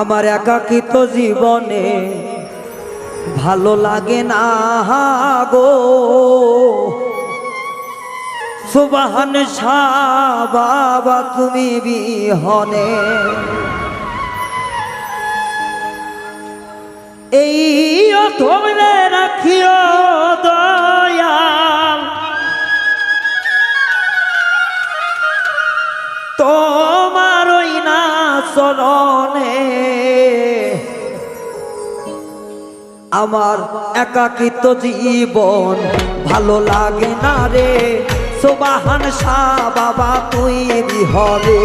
আমার একাকিত জীবনে ভালো লাগে না গো। সুবাহান শাহ বাবা তুমি বিহনে। এই তোমরা রাখিও দয়াল। আমার একাকিত জীবন ভালো লাগে না রে। সোবাহান শাহ বাবা, তুই বিহরে।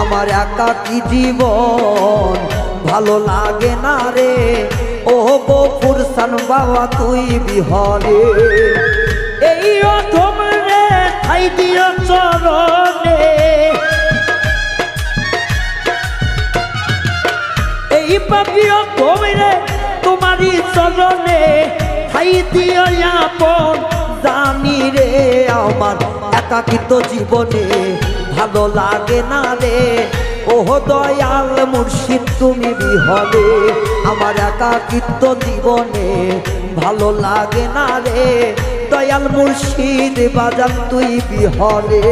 আমার একাকি জীবন ভালো লাগে না রে। ও গফুর সান বাবা, তুই বিহরে। এই অথম রে, ঠাই দিও চরণে। এই পাপিও কমরে তোমারই চরণে ঠাই আপন জানি রে আমার একাকিত জীবনে ভালো লাগে না রে। ওহ দয়াল মুর্শিদ, তুমি বিহলে আমার একাকিত্ব জীবনে ভালো লাগে না রে। দয়াল মুর্শিদ, বাজান তুই বিহলে।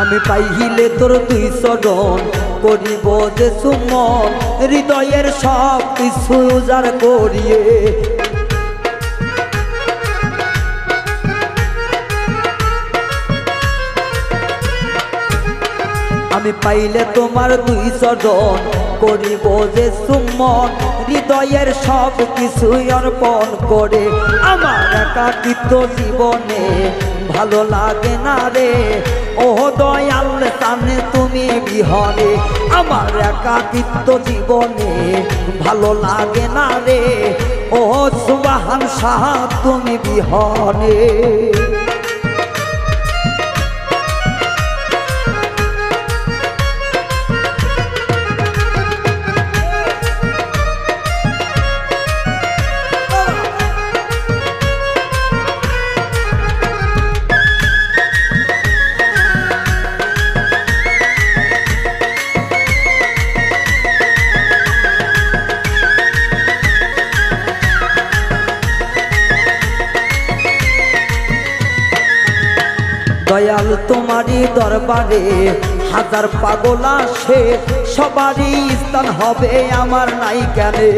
আমি পাইহিলে তোর দুই চরণ করিব যে সুমন, হৃদয়ের সব কিছু উজাড় করিয়ে। আমি পাইলে তোমার দুই চরণ করিব যে সুমন, হৃদয়ের সব কিছু অর্পণ করে। আমার একাকিত্ব জীবনে ভালো লাগে না রে ও দয়াল সামনে তুমি বিহনে, আমার একাকিত্ব জীবনে ভালো লাগে না রে। ও সুবাহান সাহা তুমি বিহনে। দয়াল তোমারই দরবারে হাজার পাগল আসে সবারই স্থান হবে আমার নাই জ্ঞানে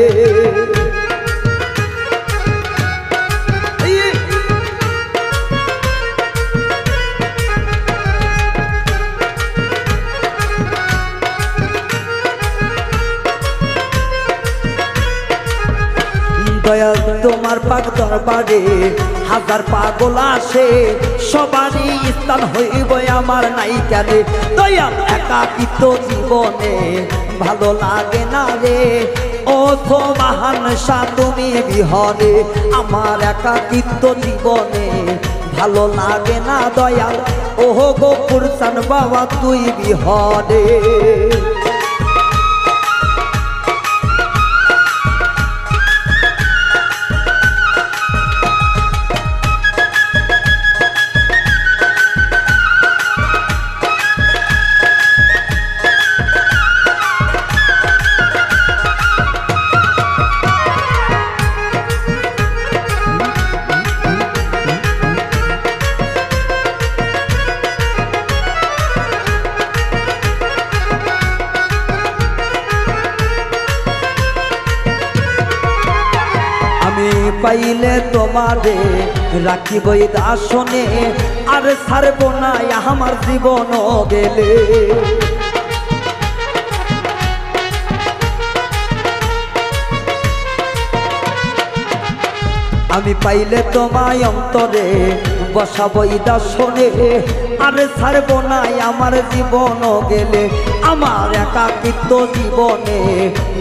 দয়াল তোমার পাক দরবারে হাজার পাগল আসে, সবারই স্থান হইব আমার নাই কেন দয়াল একাকিত জীবনে ভালো লাগে না রে। তো মহান সা তুমি বিহরে, আমার একাকিত্ব জীবনে ভালো লাগে না দয়াল। ওহ গোপুর সান বাবা, তুই বিহরে। পাইলে তোমারে রাখিবই দাসনে, আর ছাড়ব না আমার জীবন গেলে। আমি পাইলে তোমায় অন্তরে বসাবই দর্শনে আরে ছাড়বো নাই আমার জীবন গেলে। আমার একাকিত্ব জীবনে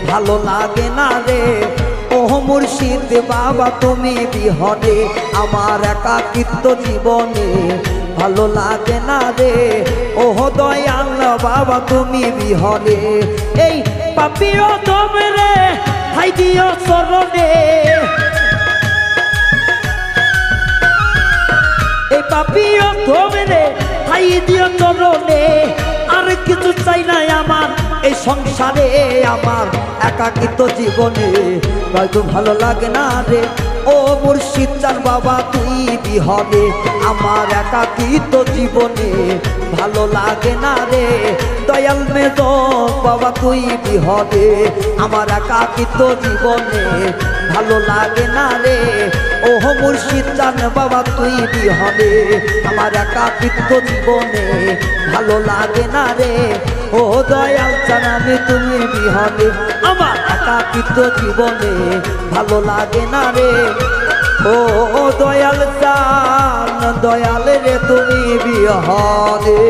ভালো লাগে না রে মুর্শিদ বাবা, তুমি বিহনে আমার একাকিত্ব জীবনে। ভালো লাগে না রে ও দয়াল বাবা, তুমি বিহনে। এই পাপিও তোমরে হাই দিও চরণে। এই পাপিও তোমরে হাই দিও চরণে। আর আমার এই সংসারে আমার একাকিত জীবনে হয়তো ভালো লাগে না রে। ও মুর্শিদ চান বাবা তুই বিহনে আমার একাকিত্ব জীবনে। ভালো লাগে না রে, দয়াল মেদ বাবা তুই বিহনে আমার একাকিত্ব জীবনে। ভালো লাগে না রে, ও মুর্শিদ চান বাবা তুই বিহনে আমার একাকিত্ব জীবনে। ভালো লাগে না রে, ও দয়াল চান আমি তুমি বিহনে আমার একাকিত্ব জীবনে ভালো লাগে না রে। ও দয়াল চান দয়াল রে তুমি বিহনে